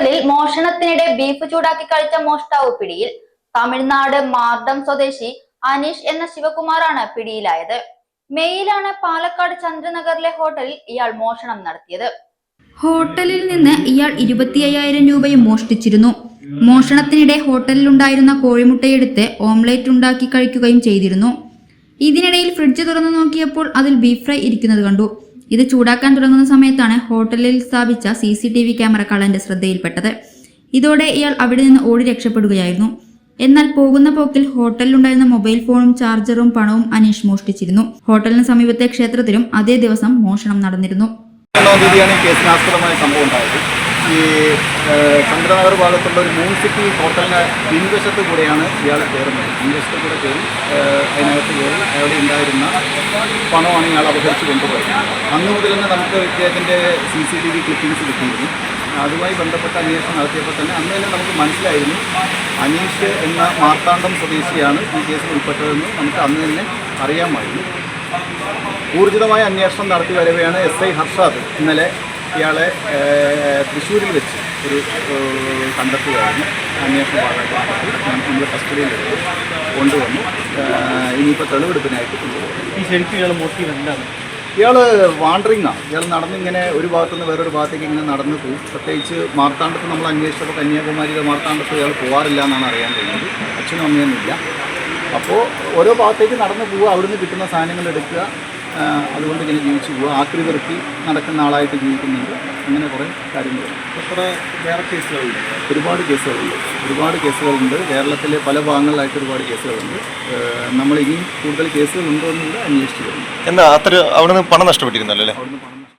ഹോട്ടലിൽ മോഷണത്തിനിടെ ബീഫ് ചൂടാക്കി കഴിച്ച മോഷ്ടാവ് പിടിയിൽ തമിഴ്നാട് മാർഡം സ്വദേശി അനീഷ് എന്ന ശിവകുമാറാണ് പിടിയിലായത്. മെയ്യിലാണ് പാലക്കാട് ചന്ദ്രനഗറിലെ ഹോട്ടലിൽ ഇയാൾ മോഷണം നടത്തിയത്. ഹോട്ടലിൽ നിന്ന് ഇയാൾ ഇരുപത്തി അയ്യായിരം രൂപയും മോഷ്ടിച്ചിരുന്നു. മോഷണത്തിനിടെ ഹോട്ടലിലുണ്ടായിരുന്ന കോഴിമുട്ടയെടുത്ത് ഓംലേറ്റ് ഉണ്ടാക്കി കഴിക്കുകയും ചെയ്തിരുന്നു. ഇതിനിടയിൽ ഫ്രിഡ്ജ് തുറന്നു നോക്കിയപ്പോൾ അതിൽ ബീഫ് ഫ്രൈ ഇരിക്കുന്നത് കണ്ടു. ഇത് ചൂടാക്കാൻ തുടങ്ങുന്ന സമയത്താണ് ഹോട്ടലിൽ സ്ഥാപിച്ച C C T V camera കള്ളന്റെ ശ്രദ്ധയിൽപ്പെട്ടത്. ഇതോടെ ഇയാൾ അവിടെ നിന്ന് ഓടി രക്ഷപ്പെടുകയായിരുന്നു. എന്നാൽ പോകുന്ന പോക്കിൽ ഹോട്ടലിലുണ്ടായിരുന്ന മൊബൈൽ ഫോണും ചാർജറും പണവും അനീഷ് മോഷ്ടിച്ചിരുന്നു. ഹോട്ടലിന് സമീപത്തെ ക്ഷേത്രത്തിലും അതേ ദിവസം മോഷണം നടന്നിരുന്നു. ഈ ചന്ദ്രനഗർ ഭാഗത്തുള്ള ഒരു സിറ്റി ഹോട്ടലിന്റെ പിൻവശത്ത് കൂടെയാണ് ഇയാൾ കയറുന്നത്. പിൻവശത്ത് കൂടെ കയറി അതിനകത്ത് കയറി അവിടെ ഉണ്ടായിരുന്ന പണമാണ് ഇയാൾ അപഹരിച്ച് കൊണ്ടുപോയത്. അന്ന് മുതൽ തന്നെ നമുക്ക് ഇദ്ദേഹത്തിന്റെ C C T V clippings കിട്ടിയിരുന്നു. അതുമായി ബന്ധപ്പെട്ട അന്വേഷണം നടത്തിയപ്പോൾ തന്നെ അന്ന് തന്നെ നമുക്ക് മനസ്സിലായിരുന്നു അനീഷ് എന്ന മാർത്താണ്ഡം സ്വദേശിയാണ് ഈ കേസിൽ ഉൾപ്പെട്ടതെന്ന് നമുക്ക് അന്ന് തന്നെ അറിയാമായിരുന്നു. ഊർജിതമായ അന്വേഷണം നടത്തി വരവെയാണ് എസ് ഐ ഹർഷാദ്. ഇന്നലെ ഇയാളെ തൃശ്ശൂരിൽ വെച്ച് ഒരു കണ്ടെത്തുകയായിരുന്നു. അന്വേഷണ ഭാഗമായിട്ട് നമ്മൾ കസ്റ്റഡിയിൽ കൊണ്ടുവന്നു. ഇനിയിപ്പോൾ തെളിവെടുപ്പിനായിട്ട് കൊണ്ടുപോകും. ഈ ശരിക്കും ഇയാൾ മോട്ടീവ് എന്താണ്? ഇയാൾ വാണ്ടറിങ്ങാണ് ഇയാൾ നടന്നിങ്ങനെ ഒരു ഭാഗത്തു നിന്ന് വേറൊരു ഭാഗത്തേക്ക് ഇങ്ങനെ നടന്നു പോകും പ്രത്യേകിച്ച് മാർത്താണ്ഡത്ത് നമ്മൾ അന്വേഷിച്ചപ്പോൾ കന്യാകുമാരിയിലെ മാർത്താണ്ഡത്ത് ഇയാൾ പോകാറില്ല എന്നാണ് അറിയാൻ കഴിയുന്നത് അച്ഛനും അമ്മയൊന്നുമില്ല. അപ്പോൾ ഓരോ ഭാഗത്തേക്ക് നടന്നു പോവുക അവിടുന്ന് കിട്ടുന്ന സാധനങ്ങൾ എടുക്കുക അതുകൊണ്ട് ഇങ്ങനെ ജീവിച്ചു പോകുക ആക്രി പെറുക്കി നടക്കുന്ന ആളായിട്ട് ജീവിക്കുന്നുണ്ട്. അങ്ങനെ കുറേ കാര്യങ്ങളുണ്ട് എത്ര വേറെ കേസുകളുണ്ട്? ഒരുപാട് കേസുകളുണ്ട്. ഒരുപാട് കേസുകളുണ്ട്. കേരളത്തിലെ പല ഭാഗങ്ങളിലായിട്ട് ഒരുപാട് കേസുകളുണ്ട്. നമ്മൾ ഇനിയും കൂടുതൽ കേസുകൾ ഉണ്ടോ എന്നുള്ളത് അന്വേഷിച്ചു വരുന്നു. എന്താ അത്ര അവിടെ നിന്ന് പണം നഷ്ടപ്പെട്ടിരുന്നല്ലോ അല്ലേ?